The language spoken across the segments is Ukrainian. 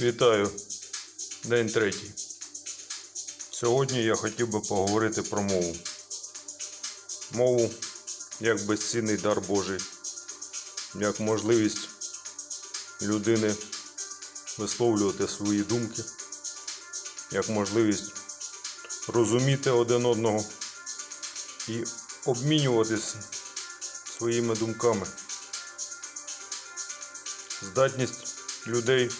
Вітаю. День третій. Сьогодні я хотів би поговорити про мову. Мову як безцінний дар Божий, як можливість людини висловлювати свої думки, як можливість розуміти один одного і обмінюватися своїми думками. Здатність людей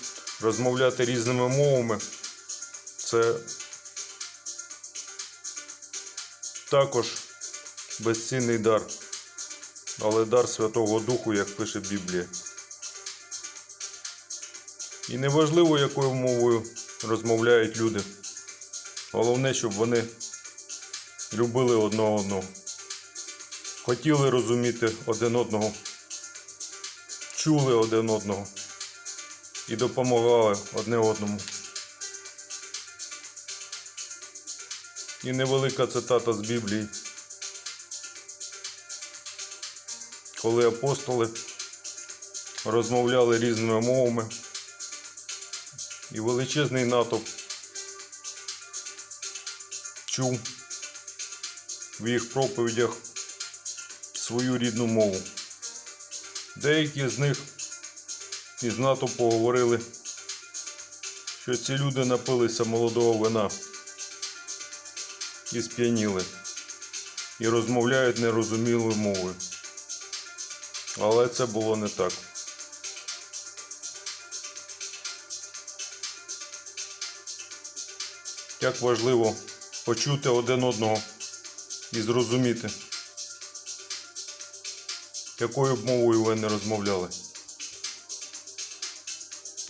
розмовляти різними мовами. Це також безцінний дар, але дар Святого Духу, як пише Біблія. І неважливо, якою мовою розмовляють люди. Головне, щоб вони любили одне одного, хотіли розуміти один одного, чули один одного і допомагали одне одному. І невелика цитата з Біблії. Коли апостоли розмовляли різними мовами, і величезний натовп чув в їх проповідях свою рідну мову. Деякі з них із натовпу говорили, що ці люди напилися молодого вина і сп'яніли, і розмовляють нерозумілою мовою. Але це було не так. Як важливо почути один одного і зрозуміти, якою б мовою ви не розмовляли.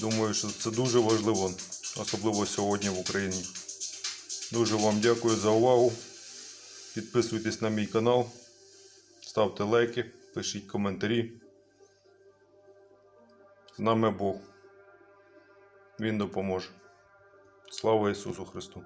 Думаю, що це дуже важливо, особливо сьогодні в Україні. Дуже вам дякую за увагу. Підписуйтесь на мій канал, ставте лайки, пишіть коментарі. З нами Бог. Він допоможе. Слава Ісусу Христу!